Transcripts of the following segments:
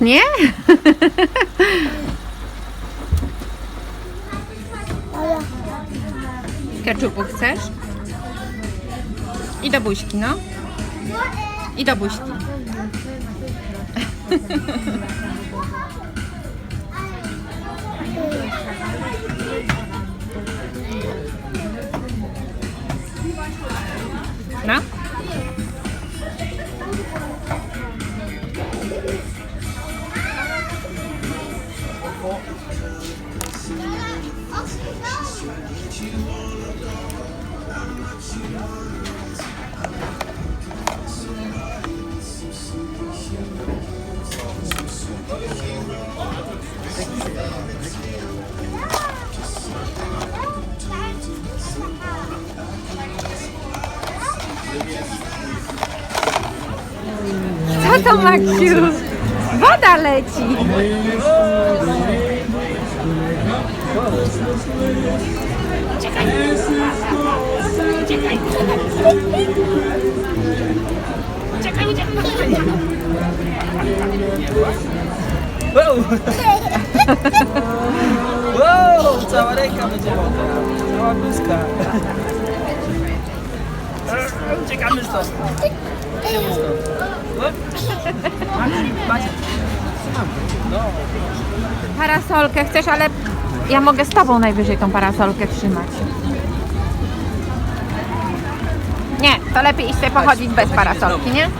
pachnie? Keczupu chcesz? I do buźki, no. I do buźki. Co to, Maksiu? Woda leci. Wow! wow! Cała ręka będzie mokra. Cała bluzka. Uciekamy stąd. Uciekamy stąd. Parasolkę chcesz, ale ja mogę z tobą najwyżej tą parasolkę trzymać. Nie, to lepiej iść sobie pochodzić bez parasolki, nie?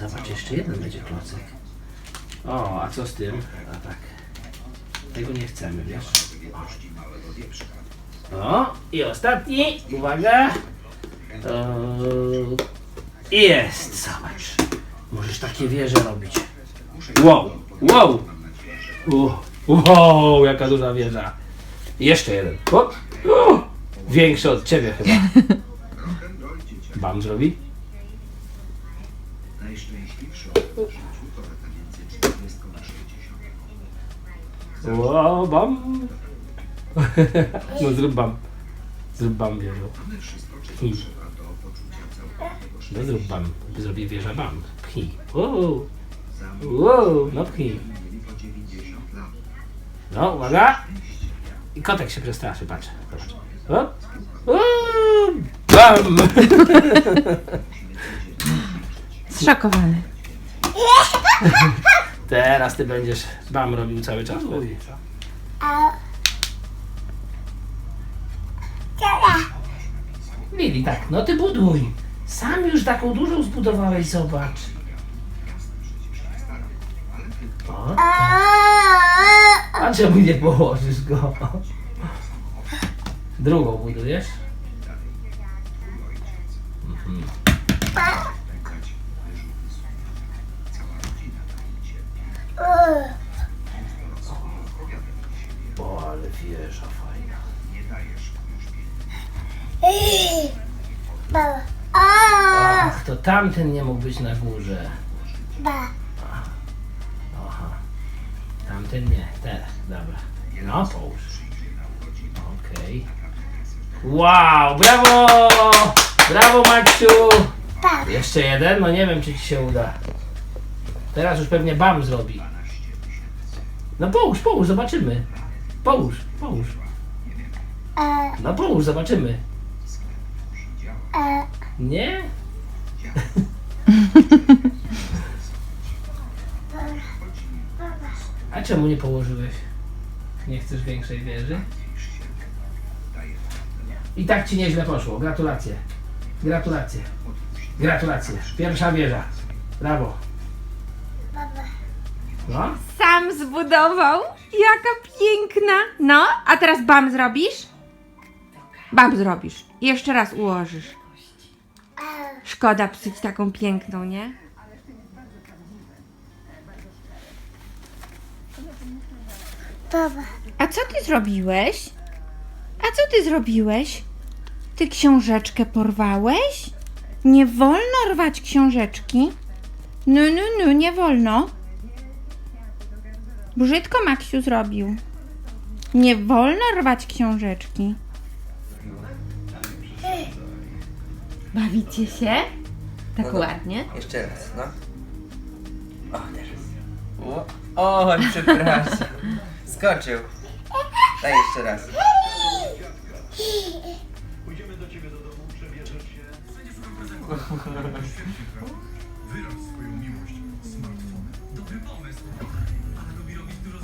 Zobacz, jeszcze jeden będzie klocek. O, a co z tym? A tak. Tego nie chcemy, wiesz? O, i ostatni. Uwaga. Eee, Jest, zobacz. Możesz takie wieże robić. Wow, wow. U, Wow, jaka duża wieża. Jeszcze jeden. O, o, większy od ciebie chyba. Bam zrobi? Wow, bam. No zrób bam. Zrób bam wieżą. Pchnij. No zrób bam. Zrobię wieża bam. Pchnij. Wow. Wow, no pchnij. No, uwaga. I kotek się przestraszy, patrz. Zobacz. O. O. Bam! Zszokowany. Teraz ty będziesz bam robił cały czas. Lili, tak, no ty buduj. Sam już taką dużą zbudowałeś, zobacz. O, a czemu nie położysz go? Drugą budujesz? Tamten nie mógł być na górze. Aha. Tamten nie, teraz, dobra. No, połóż. Okej. Wow, brawo! Brawo, Maksiu! Jeszcze jeden? No nie wiem, czy ci się uda. Teraz już pewnie bam zrobi. No połóż, połóż, zobaczymy. Połóż, połóż. No połóż, zobaczymy. Nie? A czemu nie położyłeś? Nie chcesz większej wieży? I tak ci nieźle poszło. Gratulacje. Gratulacje. Gratulacje. Pierwsza wieża. Brawo. No? Sam zbudował? Jaka piękna! No, a teraz bam zrobisz? Bam zrobisz. Jeszcze raz ułożysz. Szkoda psuć taką piękną, nie? A co ty zrobiłeś? A co ty zrobiłeś? Ty książeczkę porwałeś? Nie wolno rwać książeczki. No, no, no, nie wolno. Brzydko Maksiu zrobił. Nie wolno rwać książeczki. Bawicie się? Tak No dobra. ładnie. Jeszcze raz, no. O, teraz. O, o przepraszam. Skoczył. Daj jeszcze raz. Wyraz swoją miłość. Smartfon. Dobry pomysł. Ale robi robić dużo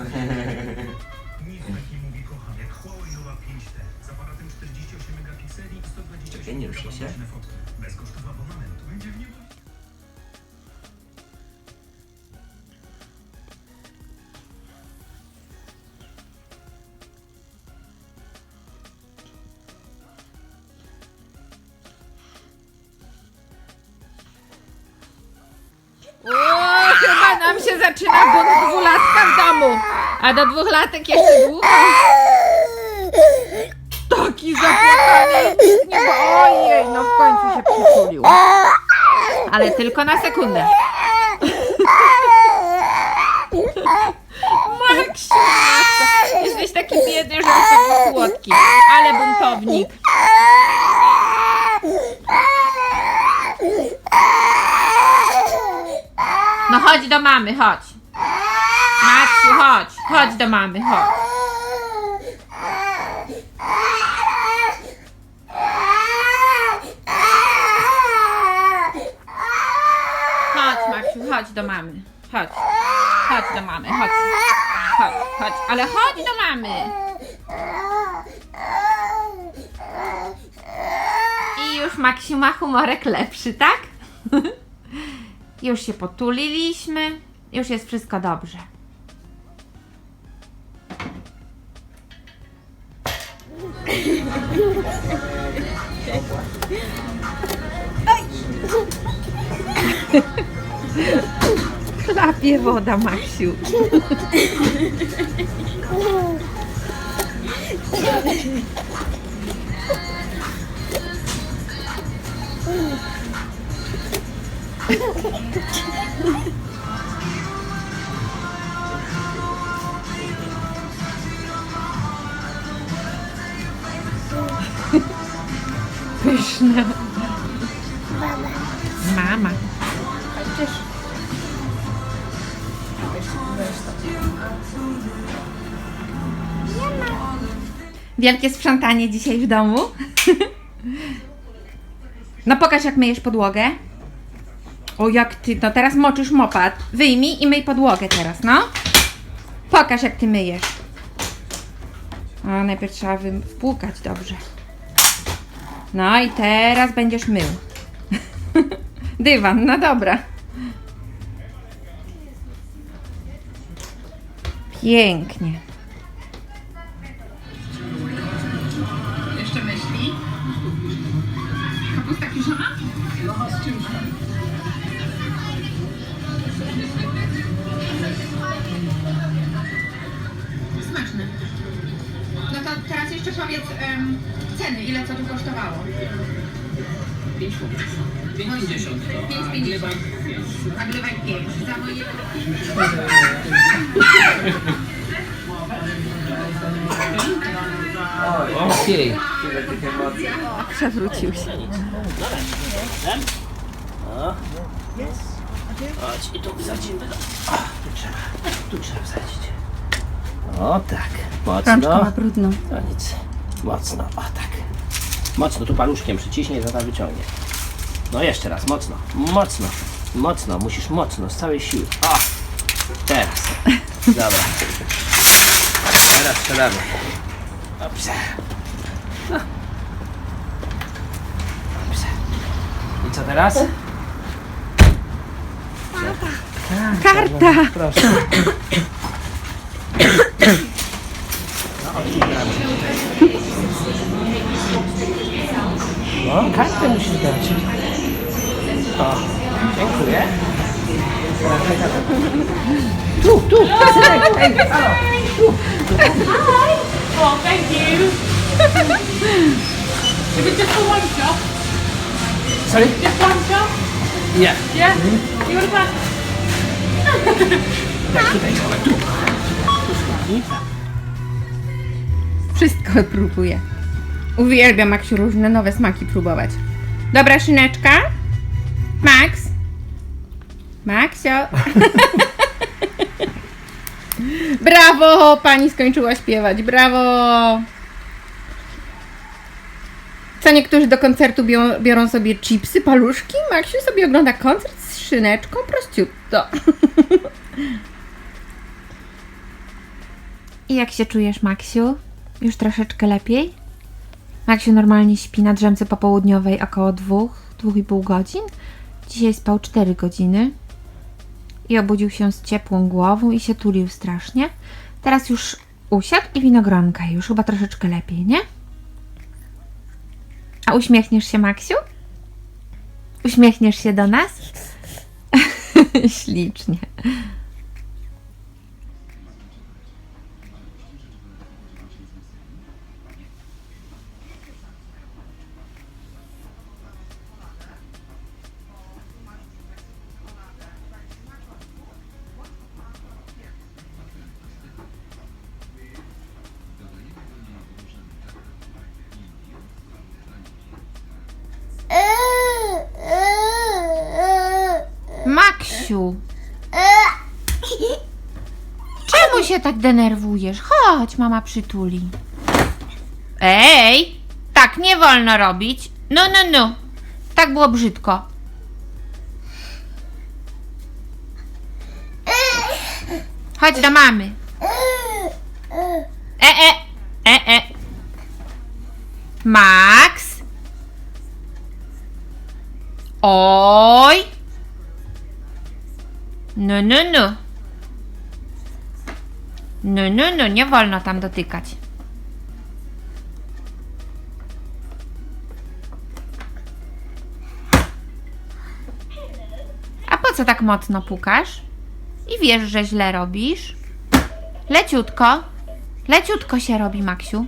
Nic tak nie mówi kocham jak Huawei Nova 5T z aparatem 48 megapikseli i 120 Czekaj, nie ruszaj się. megapikselne. A do dwóch latek jeszcze długo. Taki zapłakany. Ojej, no w końcu się przytulił. Ale tylko na sekundę. Maksiu, jesteś taki biedny, że taki słodki. Ale buntownik. No chodź do mamy, chodź. Chodź do mamy, chodź. Chodź, Maksiu, chodź do mamy. Chodź. Chodź do mamy, chodź. Chodź, chodź, ale chodź do mamy. I już Maksiu ma humorek lepszy, tak? Już się potuliliśmy. Już jest wszystko dobrze. Chlapie woda, Maksiu. Pyszne. Mama. Wielkie sprzątanie dzisiaj w domu. No pokaż jak myjesz podłogę. O jak ty, no teraz moczysz mopad. Wyjmij i myj podłogę teraz, no. Pokaż jak ty myjesz. O, najpierw trzeba wy- wpłukać dobrze. No i teraz będziesz mył. Dywan, no dobra. Pięknie. Jeszcze powiedz em, ceny, ile co tu kosztowało? 5 funtów. 5,50 to. 5,50. A gleba 5. A glewaj 5. Za moje... Oj, Okej. Przewrócił się. Chodź i tu wsadzimy. O, tu trzeba. Tu trzeba wsadzić. O tak. Rączka ma Mocno. brudną. To nic. Mocno. O tak. Mocno. Tu paluszkiem przyciśnie, tata wyciągnie. No jeszcze raz. Mocno. Mocno. Mocno. Musisz mocno. Z całej siły. O. Teraz. Dobra. Teraz strzelamy. Dobrze. No. Dobrze. I co teraz? Karta! Proszę. No, otwieramy. No, kartę musisz dać. O, dziękuję. Tu, tu, ej, ej, halo, tu. Oh, thank you. Is it just for one shop? Sorry? Just one shop? Nie. Yeah? You want to pass? Tak, tutaj, dobra, tu. Składnika. Wszystko próbuje. Uwielbiam Maksiu różne nowe smaki próbować. Dobra, szyneczka? Max? Maksio? Brawo! Pani skończyła śpiewać. Brawo! Co niektórzy do koncertu biorą, biorą sobie chipsy, paluszki? Maksiu sobie ogląda koncert z szyneczką prościutko. I jak się czujesz, Maksiu? Już troszeczkę lepiej? Maksiu normalnie śpi na drzemce popołudniowej około dwóch, dwóch i pół godzin. Dzisiaj spał 4 godziny. I obudził się z ciepłą głową i się tulił strasznie. Teraz już usiadł i winogronka. Już chyba troszeczkę lepiej, nie? A uśmiechniesz się, Maksiu? Uśmiechniesz się do nas? Ślicznie. Denerwujesz? Chodź, mama przytuli. Ej! Tak nie wolno robić. No, no, no. Tak było brzydko. Chodź do mamy. E, e, e, e. Max? Oj! No, no, no. No, no, no, nie wolno tam dotykać. A po co tak mocno pukasz? I wiesz, że źle robisz? Leciutko. Leciutko się robi, Maksiu.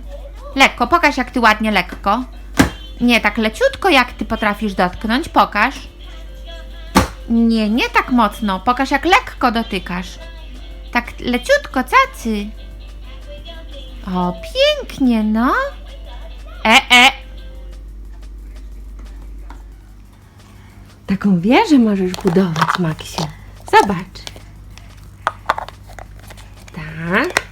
Lekko, pokaż jak ty ładnie lekko. Nie tak leciutko, jak ty potrafisz dotknąć, pokaż. Nie, nie tak mocno. Pokaż jak lekko dotykasz. Tak leciutko, cacy. O, pięknie, no. E, e. Taką wieżę możesz budować, Maksiu. Zobacz. Tak.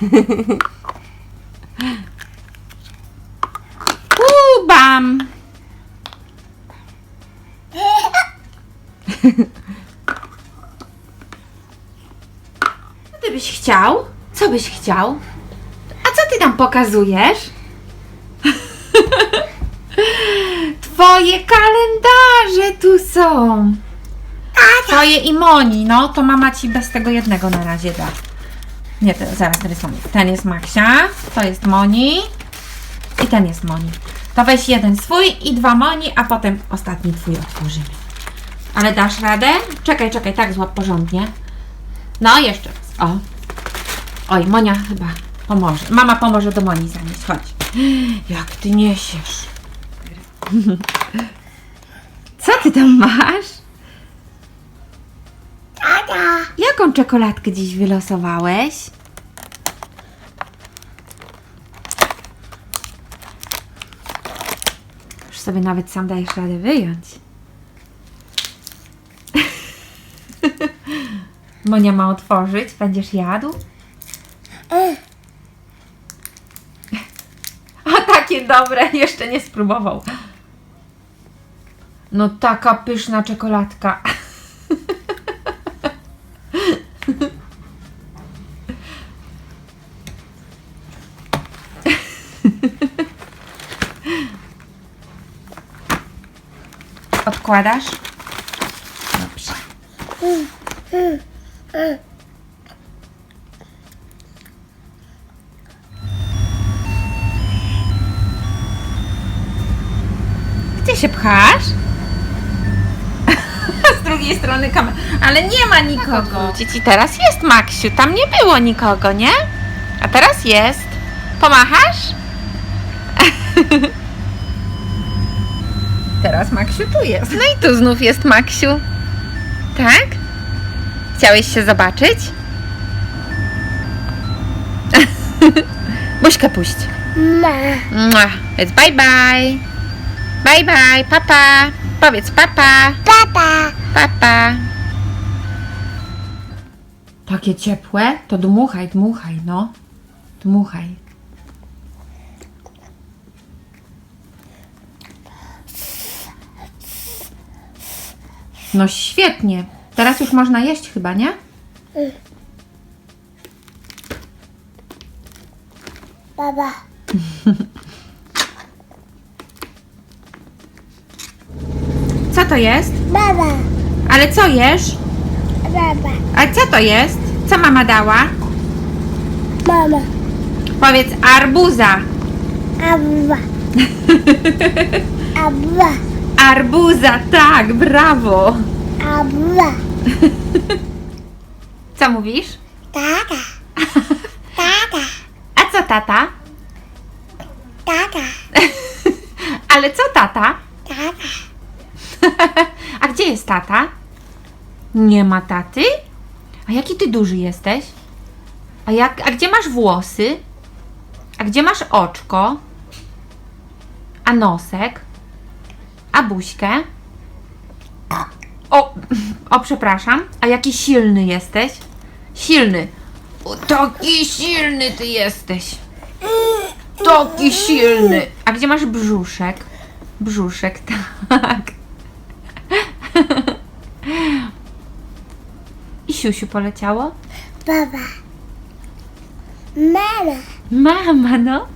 Ubam. Co ty byś chciał? Co byś chciał? A co ty tam pokazujesz? Twoje kalendarze tu są. Twoje i Moni, no to mama ci bez tego jednego na razie da. Nie, to zaraz rysuję. Ten jest Maksia, to jest Moni i ten jest Moni. To weź jeden swój i dwa Moni, a potem ostatni twój otworzymy. Ale dasz radę? Czekaj, czekaj, tak złap porządnie. No, jeszcze raz. O. Oj, Monia chyba pomoże. Mama pomoże do Moni zanieść. Chodź. Jak ty niesiesz. Co ty tam masz? Jaką czekoladkę dziś wylosowałeś? Już sobie nawet sam dajesz radę wyjąć. Monia ma otworzyć, będziesz jadł? O, takie dobre, jeszcze nie spróbował. No taka pyszna czekoladka. Odkładasz? Dobrze. Się pchasz? Z drugiej strony kamery. Ale nie ma nikogo. Dzieci, teraz jest Maksiu. Tam nie było nikogo, nie? A teraz jest. Pomachasz? Teraz Maksiu tu jest. No i tu znów jest Maksiu. Tak? Chciałeś się zobaczyć? Buźkę puść. Mua. Więc bye bye. Bye bye, papa. Powiedz papa. Papa. Papa. Takie ciepłe? To dmuchaj, dmuchaj, no. Dmuchaj. No świetnie. Teraz już można jeść chyba, nie? Baba. Co to jest? Baba. Ale co jesz? Baba. A co to jest? Co mama dała? Mama. Powiedz arbuza. Abba. Abba. Arbuza, tak, brawo. Abba. Co mówisz? Tata. Tata. A co tata? Tata. Ale co tata? Tata. A gdzie jest tata? Nie ma taty? A jaki ty duży jesteś? A, jak, a gdzie masz włosy? A gdzie masz oczko? A nosek? A buźkę? O, o, przepraszam. A jaki silny jesteś? Silny. O, taki silny ty jesteś. Taki silny. A gdzie masz brzuszek? Brzuszek, tak. I siusiu poleciało? Baba. Mama. Mama, no.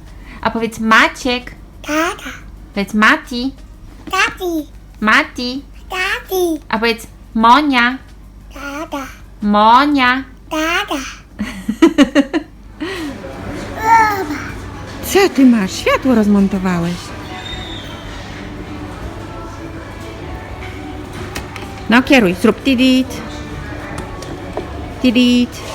A powiedz Maciek. Tata. Powiedz Mati. Tati. Mati. Tati. A powiedz Monia. Tata. Monia. Tata. Co ty masz? Światło rozmontowałeś. No kieruj, zrób tidit. Tidit.